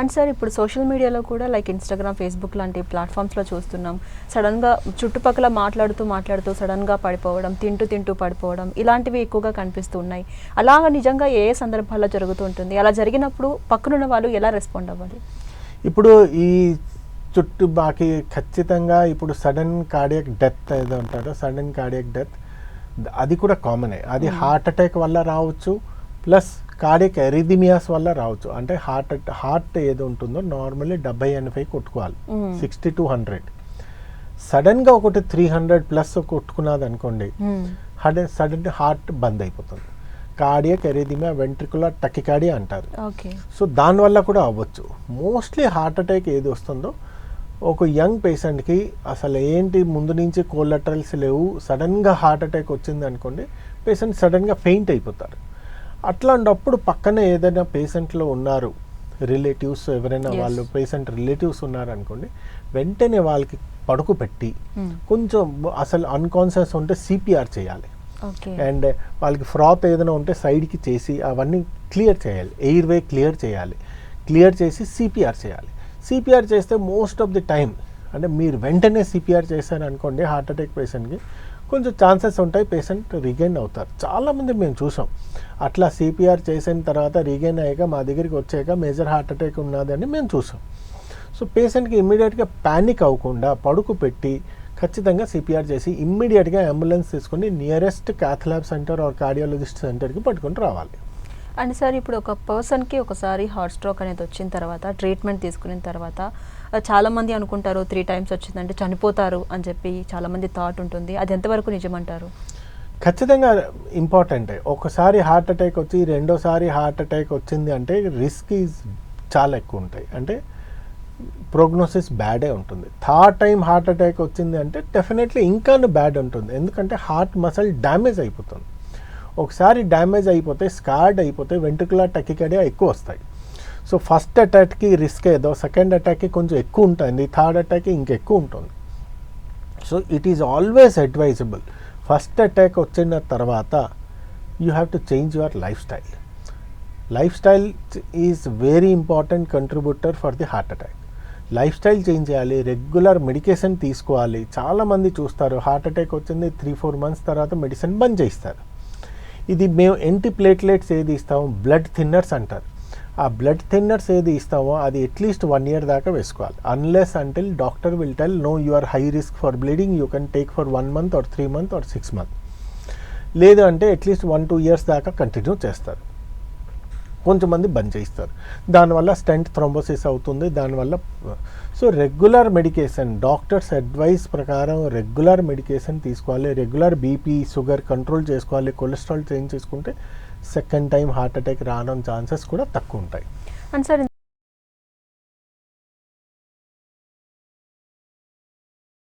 And sir ఇప్పుడు social మీడియాలో కూడా లైక్ ఇన్స్టాగ్రామ్ ఫేస్బుక్ లాంటి ప్లాట్ఫామ్స్లో చూస్తున్నాం. సడన్గా చుట్టుపక్కల మాట్లాడుతూ మాట్లాడుతూ సడన్గా పడిపోవడం తింటూ తింటూ పడిపోవడం ఇలాంటివి ఎక్కువగా కనిపిస్తూ ఉన్నాయి. అలా నిజంగా ఏ సందర్భాల్లో జరుగుతూ ఉంటుంది? అలా జరిగినప్పుడు పక్కనున్న వాళ్ళు ఎలా రెస్పాండ్ అవ్వాలి? ఇప్పుడు ఈ చుట్టూ బాకి ఖచ్చితంగా ఇప్పుడు సడన్ కార్డియక్ డెత్ ఏదో ఉంటారో సడన్ కార్డియక్ డెత్ అది కూడా కామనే అది హార్ట్ అటాక్ వల్ల రావచ్చు ప్లస్ కార్డియక్ ఎరిథిమియాస్ వల్ల రావచ్చు. అంటే హార్ట్ హార్ట్ ఏది ఉంటుందో నార్మల్లీ డెబ్బై ఎనభై కొట్టుకోవాలి. సిక్స్టీ టు హండ్రెడ్ సడన్గా ఒకటి త్రీ హండ్రెడ్ ప్లస్ కొట్టుకున్నది అనుకోండి సడన్ సడన్ హార్ట్ బంద్ అయిపోతుంది. కార్డియక్ ఎరిథిమియా వెంట్రికులర్ టకికాడి అంటారు. ఓకే. సో దానివల్ల కూడా అవ్వచ్చు. మోస్ట్లీ హార్ట్ అటాక్ ఏది వస్తుందో ఒక యంగ్ పేషెంట్కి అసలు ఏంటి ముందు నుంచి కోలటరల్స్ లేవు సడన్గా హార్ట్ అటాక్ వచ్చింది అనుకోండి పేషెంట్ సడన్గా ఫెయింట్ అయిపోతారు. అట్లాంటప్పుడు పక్కన ఏదైనా పేషెంట్లో ఉన్నారు రిలేటివ్స్ ఎవరైనా. వాళ్ళు పేషెంట్ రిలేటివ్స్ ఉన్నారు అనుకోండి వెంటనే వాళ్ళకి పడుకు పెట్టి Hmm. కొంచెం అసలు అన్కాన్షియస్ ఉంటే సిపిఆర్ చేయాలి. అండ్ వాళ్ళకి ఫ్రాత్ ఏదైనా ఉంటే సైడ్కి చేసి అవన్నీ క్లియర్ చేయాలి. ఎయిర్ వే క్లియర్ చేయాలి. క్లియర్ చేసి సిపిఆర్ చేయాలి. సిపిఆర్ చేస్తే మోస్ట్ ఆఫ్ ది టైం అంటే మీరు వెంటనే సిపిఆర్ చేశారు అనుకోండి హార్ట్ అటాక్ పేషెంట్కి కొంచెం ఛాన్సెస్ ఉంటాయి పేషెంట్ రీగైన్ అవుతారు. చాలామంది మేము చూసాం. అట్లా సిపిఆర్ చేసిన తర్వాత రీగైన్ అయ్యాక మా దగ్గరికి వచ్చాక మేజర్ హార్ట్ అటాక్ ఉన్నదని మేము చూసాం. సో పేషెంట్కి ఇమ్మీడియట్గా ప్యానిక్ అవ్వకుండా పడుకు పెట్టి ఖచ్చితంగా సిపిఆర్ చేసి ఇమ్మీడియట్గా అంబులెన్స్ తీసుకొని nearest cath lab centre or cardiologist సెంటర్కి పట్టుకొని రావాలి. అండ్ సార్ ఇప్పుడు ఒక పర్సన్కి ఒకసారి హార్ట్ స్ట్రోక్ అనేది వచ్చిన తర్వాత ట్రీట్మెంట్ తీసుకున్న తర్వాత చాలామంది అనుకుంటారు త్రీ టైమ్స్ వచ్చిందంటే చనిపోతారు అని చెప్పి చాలామంది థాట్ ఉంటుంది. అది ఎంతవరకు నిజమంటారు? ఖచ్చితంగా ఇంపార్టెంటే. ఒకసారి హార్ట్ అటాక్ వచ్చి రెండోసారి హార్ట్ అటాక్ వచ్చింది అంటే రిస్క్ ఈజ్ చాలా ఎక్కువ ఉంటాయి. అంటే ప్రోగ్నోసిస్ బ్యాడే ఉంటుంది. థర్డ్ టైం హార్ట్ అటాక్ వచ్చింది అంటే డెఫినెట్లీ ఇంకా బ్యాడ్ ఉంటుంది. ఎందుకంటే హార్ట్ మసల్ డ్యామేజ్ అయిపోతుంది. ఒకసారి డ్యామేజ్ అయిపోతే స్కార్డ్ అయిపోతే వెంట్రుకులర్ టకికడియా ఎక్కువ వస్తాయి. సో ఫస్ట్ అటాక్కి రిస్క్ ఏదో సెకండ్ అటాక్కి కొంచెం ఎక్కువ ఉంటుంది థర్డ్ అటాక్కి ఇంకెక్కువ ఉంటుంది. So it is always advisable first attack వచ్చిన తర్వాత you have to change your lifestyle lifestyle is very important contributor for the heart attack lifestyle change చేయాలి రెగ్యులర్ మెడికేషన్ తీసుకోవాలి. చాలామంది చూస్తారు హార్ట్ అటాక్ వచ్చింది త్రీ ఫోర్ మంత్స్ తర్వాత medicine బంద్ చేస్తారు ఇది మేము ఎంటి ప్లేట్లెట్స్ ఏది ఇస్తామో బ్లడ్ థిన్నర్స్ అంటారు. ఆ బ్లడ్ థిన్నర్స్ ఏది ఇస్తామో అది అట్లీస్ట్ వన్ ఇయర్ దాకా వేసుకోవాలి. Unless until doctor will tell no you are high risk for bleeding you can take for one month or three month or six month లేదు అంటే at least one two years దాకా continue చేస్తారు. కొంతమంది బంద్ చేయిస్తారు. దానివల్ల స్టెంట్ థ్రోంబోసిస్ అవుతుంది. దానివల్ల so regular medication doctor's advice ప్రకారం రెగ్యులర్ మెడికేషన్ తీసుకోవాలి. రెగ్యులర్ బీపీ షుగర్ కంట్రోల్ చేసుకోవాలి. కొలెస్ట్రాల్ చేంజ్ చేసుకుంటే సెకండ్ టైం హార్ట్ అటాక్ రావడం ఛాన్సెస్ కూడా తక్కువ ఉంటాయి. And sir